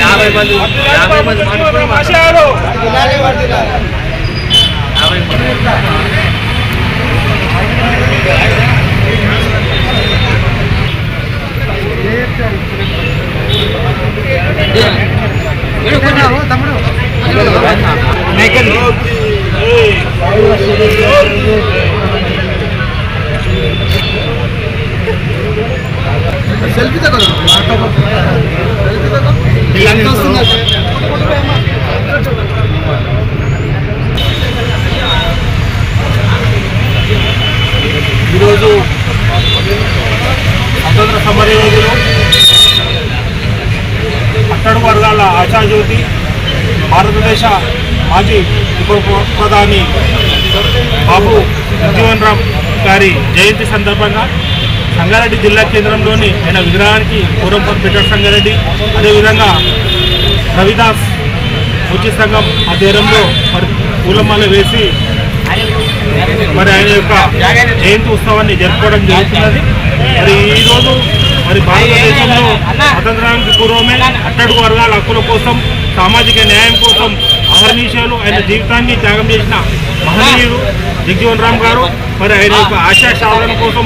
యాభై మంది యాభై మంది మాట్లాడుతున్నారు. తమాషాలు యాభై మంది సెల్ఫీ స్వతంత్ర సమరయోధులు అట్టడు వర్గాల ఆశాజ్యోతి భారతదేశ మాజీ ఉప ప్రధాని బాబు జగజీవన్ రామ్ గారి జయంతి సందర్భంగా సంగారెడ్డి జిల్లా కేంద్రంలోని ఆయన విగ్రహానికి పూర్వం పెట్టారు సంగారెడ్డి అదేవిధంగా రవిదాస్ పూజ్య సంఘం ఆధ్వర్యంలో మరి పూలమాల వేసి మరి ఆయన యొక్క జయంతి ఉత్సవాన్ని జరుపుకోవడం జరుగుతున్నది. మరి ఈరోజు మరి భారతదేశంలో స్వతంత్రానికి పూర్వమే అట్టడుగు వర్గాల హక్కుల కోసం సామాజిక న్యాయం కోసం అహర్నిశలు ఆయన జీవితాన్ని త్యాగం చేసిన మహనీయుడు జగజీవన్ రామ్ గారు. మరి ఆయన యొక్క ఆశా సాధన కోసం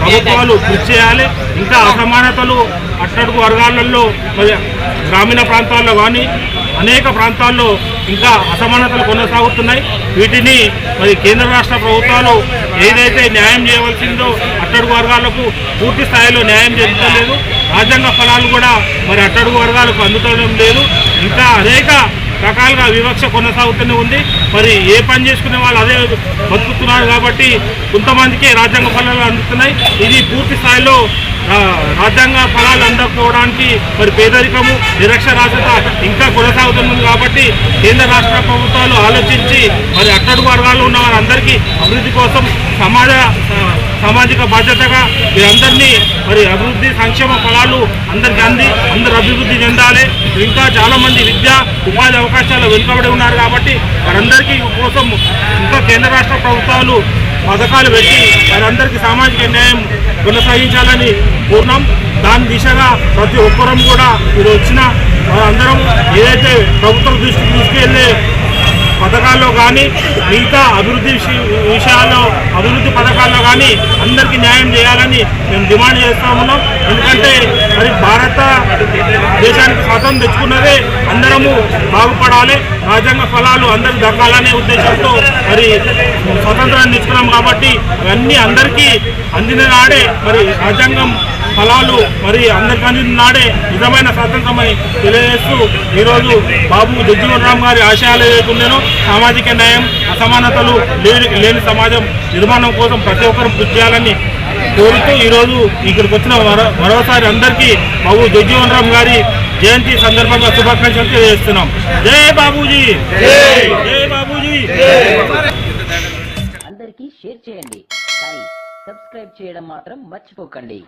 ప్రభుత్వాలు కృషి చేయాలి. ఇంకా అసమానతలు అట్టడుగు వర్గాలలో మరి గ్రామీణ ప్రాంతాల్లో కానీ అనేక ప్రాంతాల్లో ఇంకా అసమానతలు కొనసాగుతున్నాయి. వీటిని మరి కేంద్ర రాష్ట్ర ప్రభుత్వాలు ఏదైతే న్యాయం చేయవలసిందో అట్టడుగు వర్గాలకు పూర్తి స్థాయిలో న్యాయం జరుగుతలేదు రాజ్యాంగ ఫలాలు కూడా మరి అట్టడుగు వర్గాలకు అందుతడం లేదు. ఇంకా అనేక రకాలుగా వివక్ష కొనసాగుతూనే ఉంది. మరి ఏ పని చేసుకునే వాళ్ళు అదే బతుకుతున్నారు కాబట్టి కొంతమందికి రాజ్యాంగ ఫలాలు అందుతున్నాయి. ఇది పూర్తి స్థాయిలో రాజ్యాంగ ఫలాలు అందకపోవడానికి మరి పేదరికము నిరక్షరాస్యత ఇంకా కొనసాగుతుంది కాబట్టి కేంద్ర రాష్ట్ర ప్రభుత్వాలు ఆలోచించి మరి అట్టడుగు వర్గాల్లో ఉన్న వారందరికీ అభివృద్ధి కోసం సమాజ సామాజిక బాధ్యతగా వీరందరినీ మరి అభివృద్ధి సంక్షేమ ఫలాలు అందరికి అంది అందరు అభివృద్ధి చెందాలి. ఇంకా చాలామంది విద్య ఉపాధి అవకాశాలు వెనుకబడి ఉన్నారు కాబట్టి వారందరికీ కోసం ఇంకా కేంద్ర రాష్ట్ర ప్రభుత్వాలు పథకాలు పెట్టి వారందరికీ సామాజిక న్యాయం కొనసాగించాలని పూర్ణం దాని దిశగా ప్రతి ఒక్కరం కూడా మీరు వచ్చిన అందరం ఏదైతే ప్రభుత్వం దృష్టికి తీసుకెళ్ళే పథకాల్లో కానీ మిగతా అభివృద్ధి విషయ- విషయాల్లో అభివృద్ధి పథకాల్లో కానీ అందరికీ న్యాయం చేయాలని మేము డిమాండ్ చేస్తా ఉన్నాం. ఎందుకంటే మరి భారత దేశానికి స్వాతంత్రం తెచ్చుకున్నదే అందరము బాగుపడాలి రాజ్యాంగ ఫలాలు అందరికి దక్కాలనే ఉద్దేశంతో మరి స్వతంత్రాన్ని తెచ్చుకున్నాం కాబట్టి ఇవన్నీ అందరికీ అందిన నాడే మరి రాజ్యాంగం ఫలాలు మరి అందరికి నాడే నిజమైన స్వాతంత్రమని తెలియజేస్తూ ఈరోజు బాబు జగ్జీవన్ రామ్ గారి ఆశయాలు ఉన్నాయో సామాజిక న్యాయం అసమానతలు లేని లేని సమాజం నిర్మాణం కోసం ప్రతి ఒక్కరూ కృషి చేయాలని కోరుతూ ఈరోజు ఇక్కడికి వచ్చిన మరో- మరోసారి అందరికీ బాబు జగ్జీవన్ రామ్ గారి జయంతి సందర్భంగా శుభాకాంక్షలు తెలియజేస్తున్నాం. జై బాబూజీ! జై! బాబూజీ! అందరికీ షేర్ చేయండి సబ్స్క్రైబ్ చేయడం మాత్రం మర్చిపోకండి.